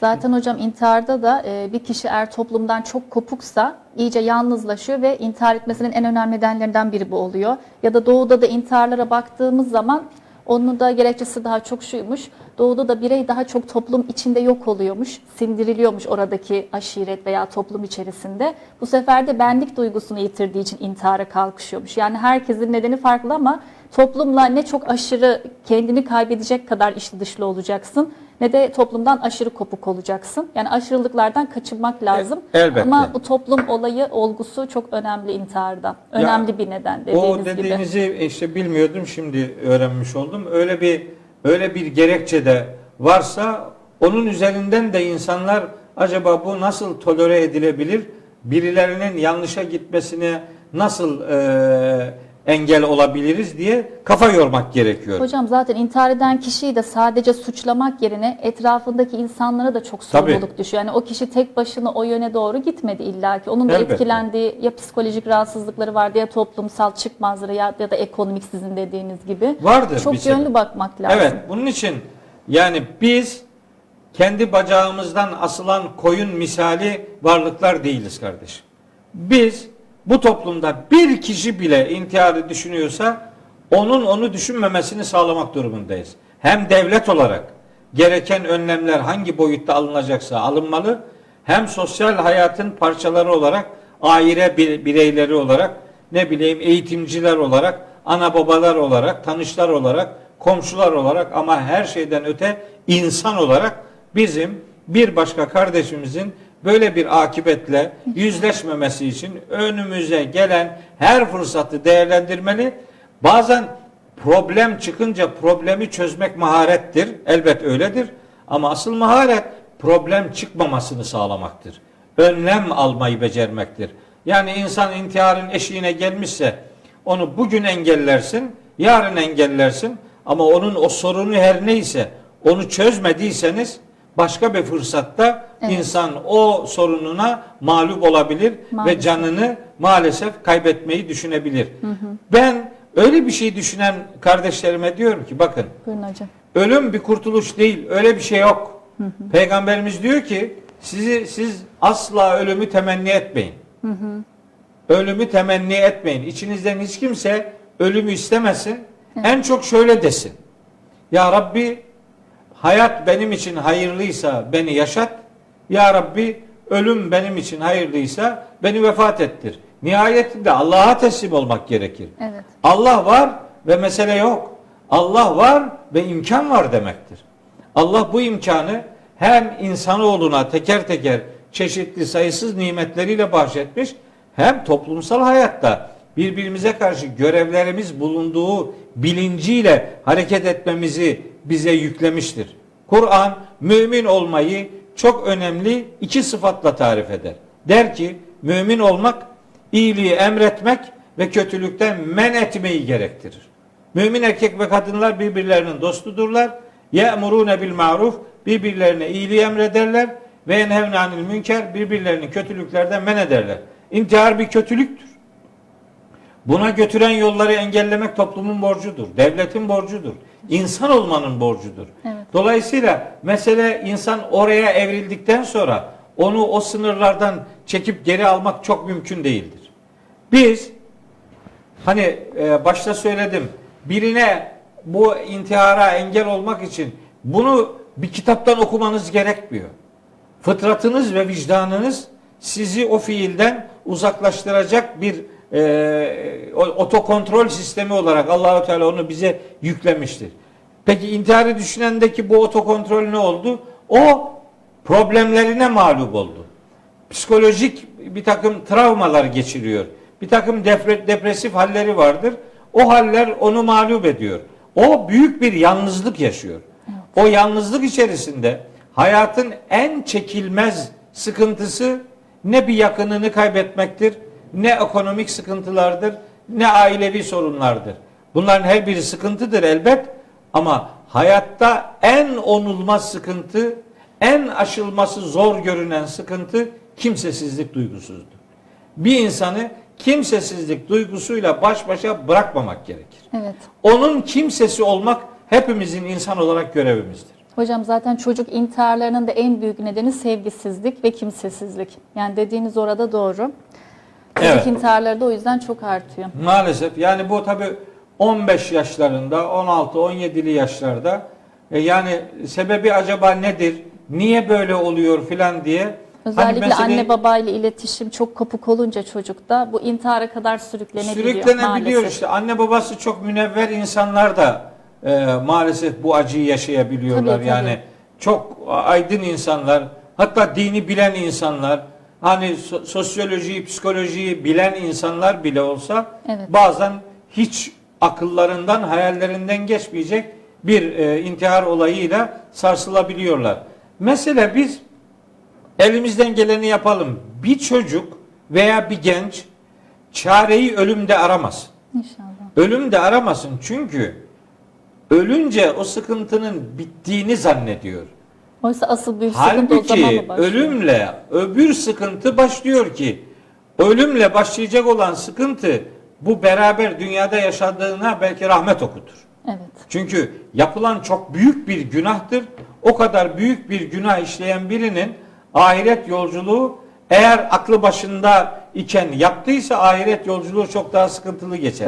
Zaten hocam intiharda da e, bir kişi eğer toplumdan çok kopuksa iyice yalnızlaşıyor ve intihar etmesinin en önemli nedenlerinden biri bu oluyor. Ya da doğuda da intiharlara baktığımız zaman onun da gerekçesi daha çok şuymuş. Doğuda da birey daha çok toplum içinde yok oluyormuş, sindiriliyormuş oradaki aşiret veya toplum içerisinde. Bu sefer de benlik duygusunu yitirdiği için intihara kalkışıyormuş. Yani herkesin nedeni farklı ama toplumla ne çok aşırı kendini kaybedecek kadar içli dışlı olacaksın ne de toplumdan aşırı kopuk olacaksın. Yani aşırılıklardan kaçınmak lazım. E, elbette. Ama bu toplum olayı, olgusu çok önemli intiharda. Önemli bir neden dediğiniz o gibi. dediğinizi işte bilmiyordum şimdi öğrenmiş oldum. Öyle bir öyle bir gerekçe de varsa onun üzerinden de insanlar acaba bu nasıl tolere edilebilir? Birilerinin yanlışa gitmesine nasıl e, engel olabiliriz diye kafa yormak gerekiyor. Hocam zaten intihar eden kişiyi de sadece suçlamak yerine etrafındaki insanlara da çok Tabii. sorumluluk düşüyor. Yani o kişi tek başına o yöne doğru gitmedi illaki. Onun da Elbette. etkilendiği ya psikolojik rahatsızlıkları vardı ya toplumsal çıkmazları ya, ya da ekonomik sizin dediğiniz gibi. Vardır Çok sebep. yönlü bakmak lazım. Evet, bunun için yani biz kendi bacağımızdan asılan koyun misali varlıklar değiliz kardeşim. Biz bu toplumda bir kişi bile intiharı düşünüyorsa onun onu düşünmemesini sağlamak durumundayız. Hem devlet olarak gereken önlemler hangi boyutta alınacaksa alınmalı. Hem sosyal hayatın parçaları olarak aile bir- bireyleri olarak ne bileyim eğitimciler olarak ana babalar olarak tanışlar olarak komşular olarak ama her şeyden öte insan olarak bizim bir başka kardeşimizin böyle bir akibetle yüzleşmemesi için önümüze gelen her fırsatı değerlendirmeli. Bazen problem çıkınca problemi çözmek maharettir. Elbet öyledir. Ama asıl maharet problem çıkmamasını sağlamaktır. Önlem almayı becermektir. Yani insan intiharın eşiğine gelmişse onu bugün engellersin, yarın engellersin ama onun o sorunu her neyse onu çözmediyseniz başka bir fırsatta Evet. insan o sorununa mağlup olabilir ve Maalesef. canını maalesef kaybetmeyi düşünebilir. Ben öyle bir şey düşünen kardeşlerime diyorum ki bakın Buyurun hocam. ölüm bir kurtuluş değil. Öyle bir şey yok. Peygamberimiz diyor ki sizi siz asla ölümü temenni etmeyin. Ölümü temenni etmeyin. İçinizden hiç kimse ölümü istemesin. En çok şöyle desin. Ya Rabbi hayat benim için hayırlıysa beni yaşat. Ya Rabbi ölüm benim için hayırlıysa beni vefat ettir. Nihayetinde Allah'a teslim olmak gerekir. Evet. Allah var ve mesele yok. Allah var ve imkan var demektir. Allah bu imkanı hem insanoğluna teker teker çeşitli sayısız nimetleriyle bahşetmiş hem toplumsal hayatta birbirimize karşı görevlerimiz bulunduğu bilinciyle hareket etmemizi bize yüklemiştir. Kur'an mümin olmayı çok önemli iki sıfatla tarif eder. Der ki mümin olmak iyiliği emretmek ve kötülükten men etmeyi gerektirir. Mümin erkek ve kadınlar birbirlerinin dostudurlar. Ye'murune bil maruf birbirlerine iyiliği emrederler ve yenhevne anil münker birbirlerinin kötülüklerden men ederler. İntihar bir kötülüktür. Buna götüren yolları engellemek toplumun borcudur. Devletin borcudur. İnsan olmanın borcudur. Evet. Dolayısıyla mesele insan oraya evrildikten sonra onu o sınırlardan çekip geri almak çok mümkün değildir. Biz hani e, başta söyledim birine bu intihara engel olmak için bunu bir kitaptan okumanız gerekmiyor. Fıtratınız ve vicdanınız sizi o fiilden uzaklaştıracak bir e, otokontrol sistemi olarak Allahu Teala onu bize yüklemiştir. Peki intiharı düşünendeki bu otokontrol ne oldu? O problemlerine mağlup oldu. Psikolojik bir takım travmalar geçiriyor. Bir takım depre- depresif halleri vardır. O haller onu mağlup ediyor. O büyük bir yalnızlık yaşıyor. O yalnızlık içerisinde hayatın en çekilmez sıkıntısı ne bir yakınını kaybetmektir, ne ekonomik sıkıntılardır, ne ailevi sorunlardır. Bunların her biri sıkıntıdır elbet ama hayatta en onulmaz sıkıntı, en aşılması zor görünen sıkıntı kimsesizlik duygusuzdur. Bir insanı kimsesizlik duygusuyla baş başa bırakmamak gerekir. Evet. Onun kimsesi olmak hepimizin insan olarak görevimizdir. Hocam zaten çocuk intiharlarının da en büyük nedeni sevgisizlik ve kimsesizlik. Yani dediğiniz orada doğru. Evet. intiharları da o yüzden çok artıyor. Maalesef yani bu tabi 15 yaşlarında 16-17'li yaşlarda e, yani sebebi acaba nedir? Niye böyle oluyor filan diye. Özellikle Hani anne babayla iletişim çok kopuk olunca çocukta bu intihara kadar sürüklenebiliyor, Sürüklenebiliyor maalesef. işte. Anne babası çok münevver insanlar da e, maalesef bu acıyı yaşayabiliyorlar. Tabii, tabii. Yani çok aydın insanlar, hatta dini bilen insanlar, hani so- sosyolojiyi, psikolojiyi bilen insanlar bile olsa Evet. bazen hiç akıllarından, hayallerinden geçmeyecek bir e, intihar olayıyla sarsılabiliyorlar. Mesele biz elimizden geleni yapalım. Bir çocuk veya bir genç çareyi ölümde aramaz. İnşallah. Ölümde aramasın çünkü ölünce o sıkıntının bittiğini zannediyor. Oysa asıl büyük sıkıntı o zaman Halbuki mı başlıyor? ölümle öbür sıkıntı başlıyor ki ölümle başlayacak olan sıkıntı bu beraber dünyada yaşadığına belki rahmet okutur. Evet. Çünkü yapılan çok büyük bir günahtır. O kadar büyük bir günah işleyen birinin ahiret yolculuğu eğer aklı başında iken yaptıysa ahiret yolculuğu çok daha sıkıntılı geçer.